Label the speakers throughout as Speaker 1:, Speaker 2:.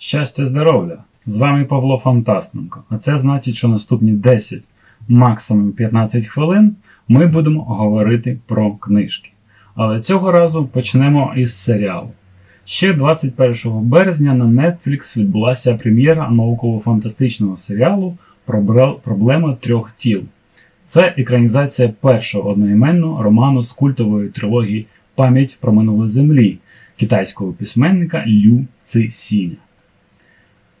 Speaker 1: Щастя, здоров'я! З вами Павло Фантастенко. А це значить, що наступні 10, максимум 15 хвилин ми будемо говорити про книжки. Але цього разу почнемо із серіалу. Ще 21 березня на Netflix відбулася прем'єра науково-фантастичного серіалу «Пробра- Проблема трьох тіл. Це екранізація першого одноіменного роману з культової трилогії Пам'ять про минуле землі китайського письменника Лю Цисіня.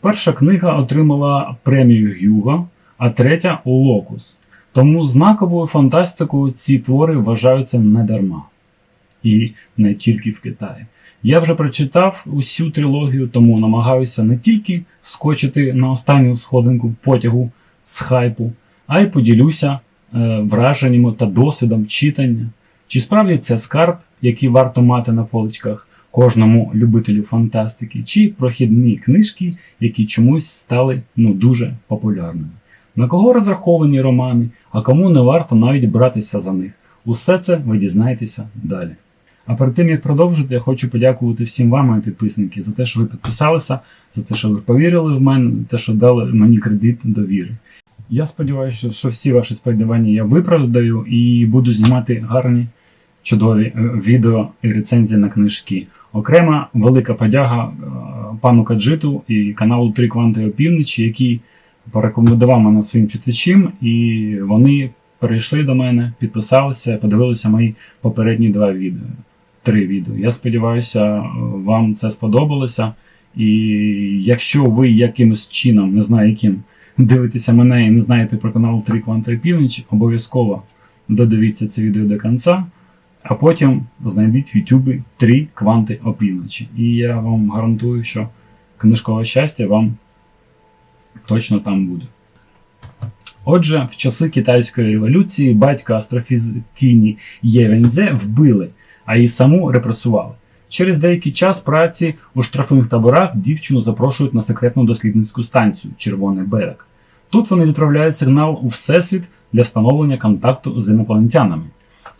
Speaker 1: Перша книга отримала премію Гюго, а третя Локус. Тому знаковою фантастикою ці твори вважаються недарма. І не тільки в Китаї. Я вже прочитав усю трилогію, тому намагаюся не тільки скочити на останню сходинку потягу з хайпу, а й поділюся е, враженнями та досвідом читання. Чи справді це скарб, який варто мати на поличках кожному любителю фантастики, чи прохідні книжки, які чомусь стали ну дуже популярними. На кого розраховані романи, а кому не варто навіть братися за них. Усе це ви дізнаєтеся далі. А перед тим як продовжити, я хочу подякувати всім вам, мої підписники, за те, що ви підписалися, за те, що ви повірили в мене, за те, що дали мені кредит довіри. Я сподіваюся, що всі ваші сподівання я виправдаю і буду знімати гарні, чудові е, відео і рецензії на книжки. Окрема велика подяга е, пану Каджиту і каналу Три Кванти опівночі, який порекомендував мене своїм читачам, і вони перейшли до мене, підписалися, подивилися мої попередні два відео. Три відео. Я сподіваюся, е, вам це сподобалося. І якщо ви якимось чином, не знаю яким, дивитеся мене і не знаєте про канал Три Кванти Північ, обов'язково додивіться це відео до кінця, а потім знайдіть в Ютубі три кванти опівночі. І я вам гарантую, що книжкове щастя вам точно там буде. Отже, в часи китайської революції батька астрофізикині Євензе вбили, а її саму репресували. Через деякий час праці у штрафних таборах дівчину запрошують на секретну дослідницьку станцію Червоний берег. Тут вони відправляють сигнал у Всесвіт для встановлення контакту з інопланетянами.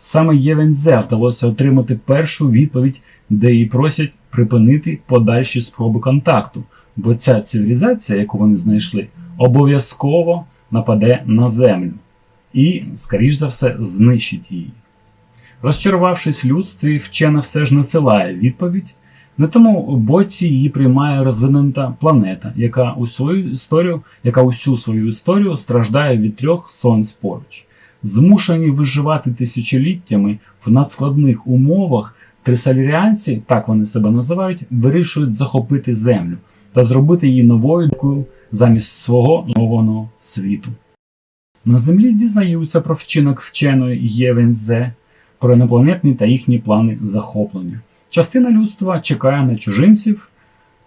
Speaker 1: Саме Євензе вдалося отримати першу відповідь, де її просять припинити подальші спроби контакту, бо ця цивілізація, яку вони знайшли, обов'язково нападе на землю і, скоріш за все, знищить її. Розчарувавшись людстві, вчена все ж надсилає відповідь. Не тому боці її приймає розвинена планета, яка у свою історію, яка усю свою історію страждає від трьох сонць поруч. Змушені виживати тисячоліттями в надскладних умовах, трисаліріанці, так вони себе називають, вирішують захопити землю та зробити її новою замість свого нового світу. На землі дізнаються про вчинок вченої Євензе, про інопланетні та їхні плани захоплення. Частина людства чекає на чужинців,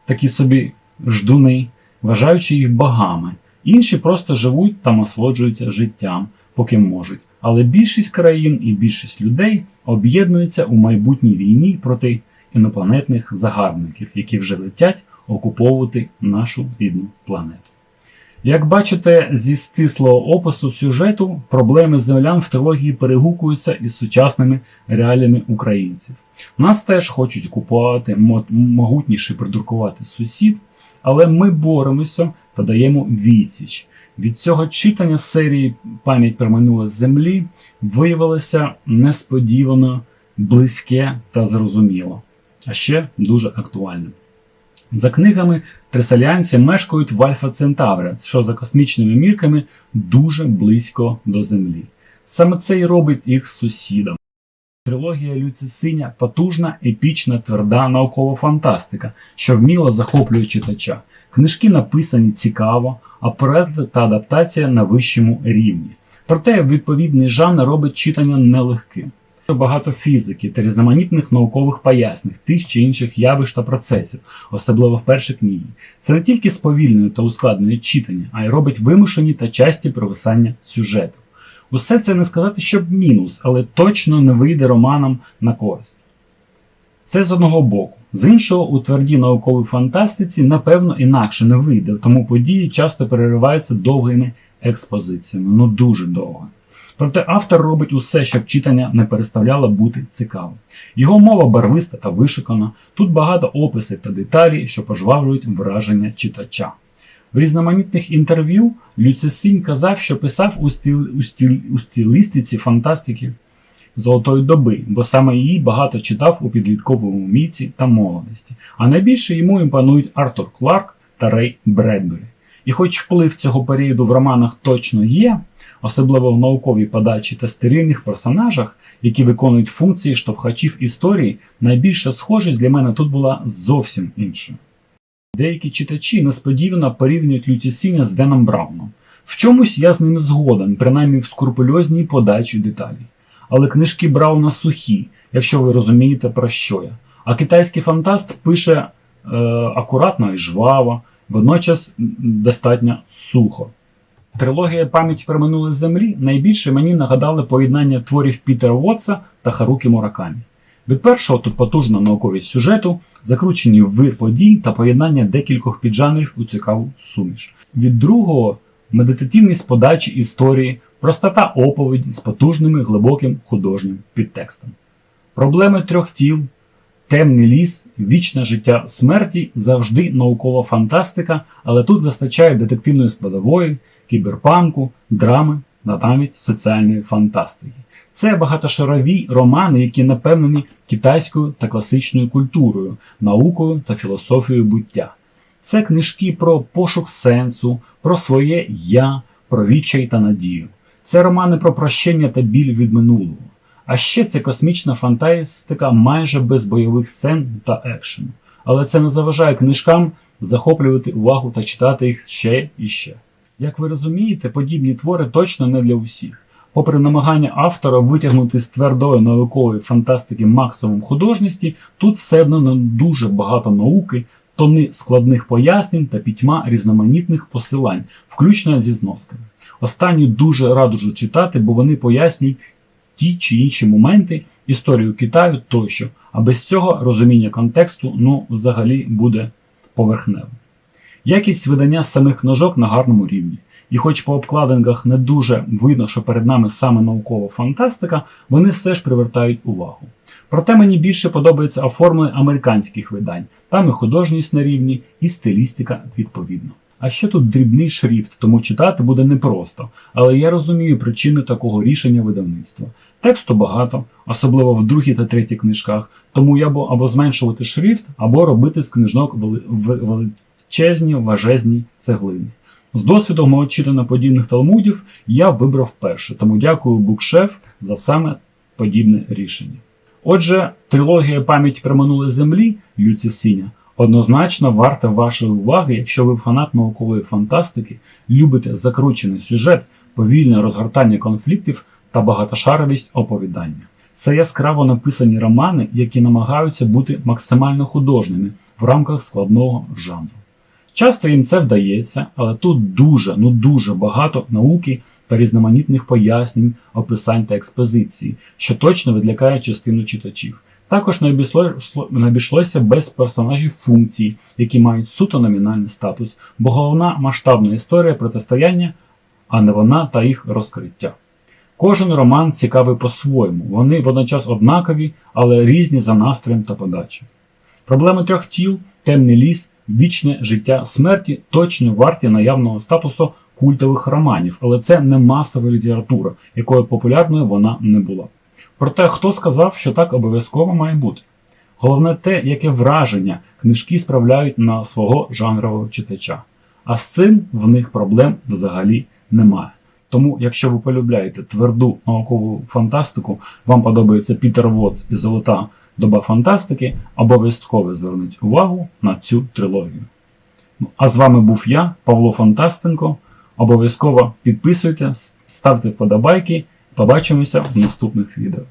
Speaker 1: такі собі ждуни, вважаючи їх богами. Інші просто живуть та насолоджуються життям, поки можуть. Але більшість країн і більшість людей об'єднуються у майбутній війні проти інопланетних загарбників, які вже летять окуповувати нашу рідну планету. Як бачите, зі стислого опису сюжету проблеми землян в трилогії перегукуються із сучасними реаліями українців. Нас теж хочуть купувати, мо- могутніший придуркувати сусід, але ми боремося та даємо відсіч. Від цього читання серії Пам'ять про минуле землі виявилося несподівано близьке та зрозуміло, а ще дуже актуальним. За книгами трисаліанці мешкають в Альфа Центавра, що за космічними мірками дуже близько до Землі. Саме це і робить їх сусідом. Трилогія Люцисиня потужна, епічна, тверда наукова фантастика, що вміло захоплює читача. Книжки написані цікаво, а переклад та адаптація на вищому рівні. Проте відповідний жанр робить читання нелегким. Багато фізики та різноманітних наукових пояснень тих чи інших явищ та процесів, особливо в першій книгі. Це не тільки сповільнює та ускладнює читання, а й робить вимушені та часті провисання сюжету. Усе це не сказати, щоб мінус, але точно не вийде романам на користь. Це з одного боку. З іншого, у твердій науковій фантастиці, напевно, інакше не вийде, тому події часто перериваються довгими експозиціями, ну дуже довго. Проте автор робить усе, щоб читання не переставляло бути цікавим. Його мова барвиста та вишикана, тут багато описів та деталей, що пожвавлюють враження читача. В різноманітних інтерв'ю Люцесінь казав, що писав у, стіл, у, стіл, у стилістиці фантастики золотої доби, бо саме її багато читав у підлітковому віці та молодості. А найбільше йому імпонують Артур Кларк та Рей Бредбері. І хоч вплив цього періоду в романах точно є, особливо в науковій подачі та стерильних персонажах, які виконують функції штовхачів історії, найбільша схожість для мене тут була зовсім іншою. Деякі читачі несподівано порівнюють Лютісіня з Деном Брауном. В чомусь я з ними згоден, принаймні в скрупульозній подачі деталей. Але книжки Брауна сухі, якщо ви розумієте про що я. А китайський фантаст пише е, акуратно і жваво, водночас достатньо сухо. Трилогія Пам'ять про минуле землі найбільше мені нагадали поєднання творів Пітера Уотса та Харукі Муракамі. Від першого тут потужна науковість сюжету, закручені вир подій та поєднання декількох піджанрів у цікаву суміш. Від другого медитативність подачі історії, простота оповіді з потужним глибоким художнім підтекстом. Проблеми трьох тіл, темний ліс, вічне життя смерті завжди наукова фантастика, але тут вистачає детективної складової, кіберпанку, драми та навіть соціальної фантастики. Це багатошарові романи, які напевнені китайською та класичною культурою, наукою та філософією буття. Це книжки про пошук сенсу, про своє я, про відчай та надію. Це романи про прощення та біль від минулого. А ще це космічна фантастика майже без бойових сцен та екшену. Але це не заважає книжкам захоплювати увагу та читати їх ще і ще. Як ви розумієте, подібні твори точно не для усіх. Попри намагання автора витягнути з твердої наукової фантастики максимум художності, тут все одно дуже багато науки, тони складних пояснень та пітьма різноманітних посилань, включно зі зносками. Останні дуже раджу читати, бо вони пояснюють ті чи інші моменти, історію Китаю тощо, а без цього розуміння контексту ну, взагалі буде поверхневим. Якість видання самих книжок на гарному рівні. І хоч по обкладинках не дуже видно, що перед нами саме наукова фантастика, вони все ж привертають увагу. Проте мені більше подобається оформлення американських видань, там і художність на рівні, і стилістика відповідно. А ще тут дрібний шрифт, тому читати буде непросто, але я розумію причини такого рішення видавництва. Тексту багато, особливо в другій та третій книжках, тому я бо або зменшувати шрифт, або робити з книжок величезні важезні цеглини. З досвідом мого читання подібних талмудів я вибрав перше, тому дякую Букшеф за саме подібне рішення. Отже, трилогія Пам'ять про минуле землі Люці Сіня однозначно варта вашої уваги, якщо ви фанат наукової фантастики, любите закручений сюжет, повільне розгортання конфліктів та багатошаровість оповідання. Це яскраво написані романи, які намагаються бути максимально художніми в рамках складного жанру. Часто їм це вдається, але тут дуже, ну дуже багато науки та різноманітних пояснень, описань та експозиції, що точно відлякає частину читачів. Також не обійшло- не обійшлося без персонажів функцій, які мають суто номінальний статус, бо головна масштабна історія протистояння, а не вона та їх розкриття. Кожен роман цікавий по-своєму, вони водночас однакові, але різні за настроєм та подачею. Проблеми трьох тіл, темний ліс, вічне життя смерті точно варті наявного статусу культових романів, але це не масова література, якою популярною вона не була. Проте хто сказав, що так обов'язково має бути? Головне те, яке враження книжки справляють на свого жанрового читача. А з цим в них проблем взагалі немає. Тому, якщо ви полюбляєте тверду наукову фантастику, вам подобається Пітер Вотс і Золота доба фантастики, обов'язково звернуть увагу на цю трилогію. Ну, А з вами був я, Павло Фантастенко. Обов'язково підписуйтесь, ставте вподобайки. Побачимося в наступних відео.